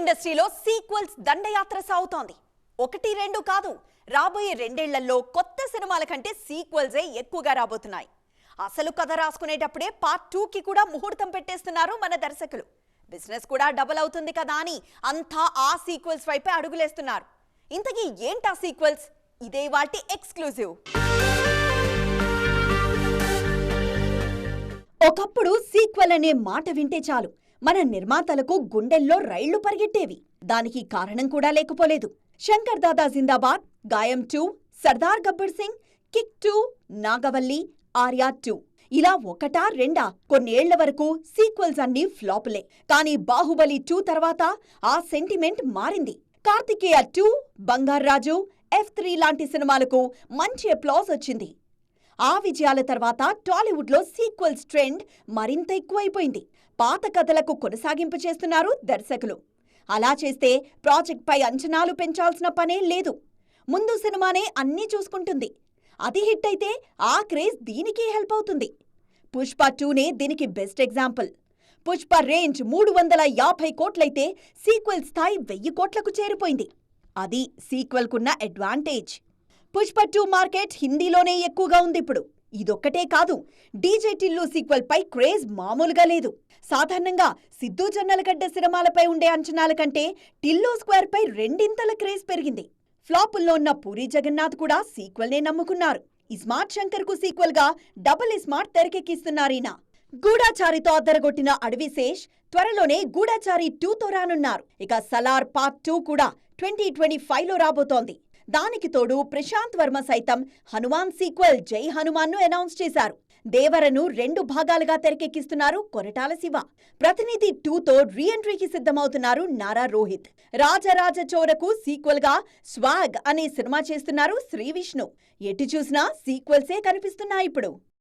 ఇండస్ట్రీలో సీక్వెల్స్ దండయాత్ర సాగుతోంది. ఒకటి రెండు కాదు రాబోయే రెండేళ్ళలో కొత్త సినిమాల కంటే సీక్వెల్సే ఎక్కువగా రాబోతున్నాయి. అసలు కథ రాసుకునేటప్పుడే పార్ట్ టూ కి కూడా ముహూర్తం పెట్టేస్తున్నారు మన దర్శకులు. బిజినెస్ కూడా డబుల్ అవుతుంది కదా అని అంతా ఆ సీక్వెల్స్ వైపే అడుగులేస్తున్నారు. ఇంతకీ ఏంటా సీక్వెల్స్ ఇదే వాటి ఎక్స్క్లూజివ్ ఒకప్పుడు సీక్వెల్ అనే మాట వింటే చాలు. మన నిర్మాతలకు గుండెల్లో రైళ్ళు పరిగెట్టేవి. దానికి కారణం కూడా లేకపోలేదు. Shankar Dada Zindabad Gaayam two Sardar Gabbar Singh Kick two Nagavalli Arya two. ఇలా ఒకటా రెండా? కొన్నేళ్ళ వరకు సీక్వెల్స్ అన్ని ఫ్లాపులే. కానీ బాహుబలి టూ తర్వాత ఆ సెంటిమెంట్ మారింది. Karthikeya two Bangarraju F three లాంటి సినిమాలకు మంచి అప్లాస్ వచ్చింది. ఆ విజయాల తర్వాత టాలీవుడ్లో సీక్వెల్స్ ట్రెండ్ మరింత ఎక్కువైపోయింది. పాత కథలకు కొనసాగింపు చేస్తున్నారు దర్శకులు. అలా చేస్తే ప్రాజెక్ట్పై అంచనాలు పెంచాల్సిన పనే లేదు. ముందు సినిమానే అన్నీ చూసుకుంటుంది. అది హిట్ అయితే ఆ క్రేజ్ దీనికి హెల్ప్ అవుతుంది. పుష్ప టూనే దీనికి బెస్ట్ ఎగ్జాంపుల్. పుష్ప రేంజ్ మూడు వందల యాభై కోట్లయితే సీక్వెల్ స్థాయి వెయ్యి కోట్లకు చేరిపోయింది. అది సీక్వెల్కున్న అడ్వాంటేజ్. పుష్ప టూ మార్కెట్ హిందీలోనే ఎక్కువగా ఉంది ఇప్పుడు. ఇదొక్కటే కాదు డీజే టిల్లు సీక్వెల్ పై క్రేజ్ మామూలుగా లేదు. సాధారణంగా సిద్ధు జొన్నలగడ్డ సినిమాలపై ఉండే అంచనాల కంటే టిల్లు స్క్వేర్ పై రెండింతల క్రేజ్ పెరిగింది. ఫ్లాపుల్లో ఉన్న పూరి జగన్నాథ్ కూడా సీక్వల్నే నమ్ముకున్నారు. ఇస్మార్ట్ శంకర్కు సీక్వెల్గా డబుల్ ఇస్మార్ట్ తెరకెక్కిస్తున్నారీనా గూఢాచారితో అద్దరగొట్టిన అడవిశేష్ త్వరలోనే గూఢాచారి టూతో రానున్నారు. ఇక సలార్ పార్ట్ టూ కూడా ట్వంటీ ట్వంటీ ఫైవ్లో రాబోతోంది. దానికి తోడు ప్రశాంత్ వర్మ సైతం హనుమాన్ సీక్వెల్ జై హనుమాన్ను అనౌన్స్ చేశారు. దేవరను రెండు భాగాలుగా తెరకెక్కిస్తున్నారు కొరటాల శివ. ప్రతినిధి టూతో రీఎంట్రీకి సిద్ధమవుతున్నారు నారా రోహిత్. రాజరాజ చోరకు సీక్వెల్గా స్వాగ్ అనే సినిమా చేస్తున్నారు శ్రీ విష్ణు. ఎటు చూసినా సీక్వెల్సే కనిపిస్తున్నాయి ఇప్పుడు.